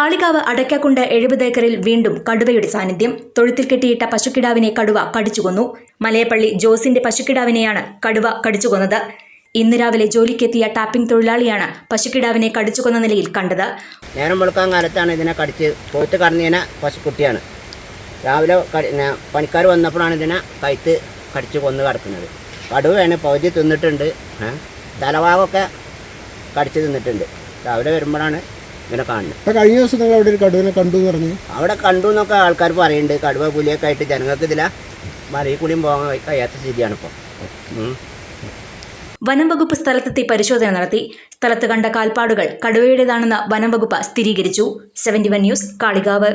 കാളികാവ് അടയ്ക്കാക്കുണ്ട് എഴുപത് ഏക്കറിൽ വീണ്ടും കടുവയുടെ സാന്നിധ്യം. തൊഴുത്തിൽ കെട്ടിയിട്ട പശുക്കിടാവിനെ കടുവ കടിച്ചുകൊന്നു മലയപ്പള്ളി ജോസിന്റെ പശുക്കിടാവിനെയാണ് കടുവ കടിച്ചുകൊന്നത് ഇന്ന് രാവിലെ ജോലിക്കെത്തിയ ടാപ്പിംഗ് തൊഴിലാളിയാണ് പശുക്കിടാവിനെ കടിച്ചുകൊന്ന നിലയിൽ കണ്ടത്. നേരം വെളുക്കാൻ കാലത്താണ് ഇതിനെ കടിച്ച് പോയിട്ട് കടന്നതിനെ പശുക്കുട്ടിയാണ്. രാവിലെ പണിക്കാർ വന്നപ്പോഴാണ് ഇതിനെ കഴുത്ത് കടിച്ചു കൊന്ന് കിടക്കുന്നത് കടുവയാണ് പകുതി തിന്നിട്ടുണ്ട്. ഏ? തലഭാഗമൊക്കെ കടിച്ച് തിന്നിട്ടുണ്ട്. രാവിലെ വരുമ്പോഴാണ് ഇങ്ങനെ കാണുന്നത് അപ്പോൾ കഴിഞ്ഞ ദിവസം നിങ്ങൾ അവിടെ ഒരു കടുവനെ കണ്ടു എന്ന് പറഞ്ഞു. അവിടെ കണ്ടു എന്നൊക്കെ ആൾക്കാർ പറയുന്നുണ്ട്. കടുവ പുലിയൊക്കെ ആയിട്ട് ജനങ്ങൾക്ക് ഇതില മറിയിൽ കൂടിയും പോകാൻ കഴിയാത്ത സ്ഥിതിയാണ് ഇപ്പോൾ വനം വകുപ്പ് സ്ഥലത്തെത്തി പരിശോധന നടത്തി. സ്ഥലത്ത് കണ്ട കാൽപ്പാടുകൾ കടുവയുടേതാണെന്ന് വനം വകുപ്പ് സ്ഥിരീകരിച്ചു. Seventy one news Kalikavu.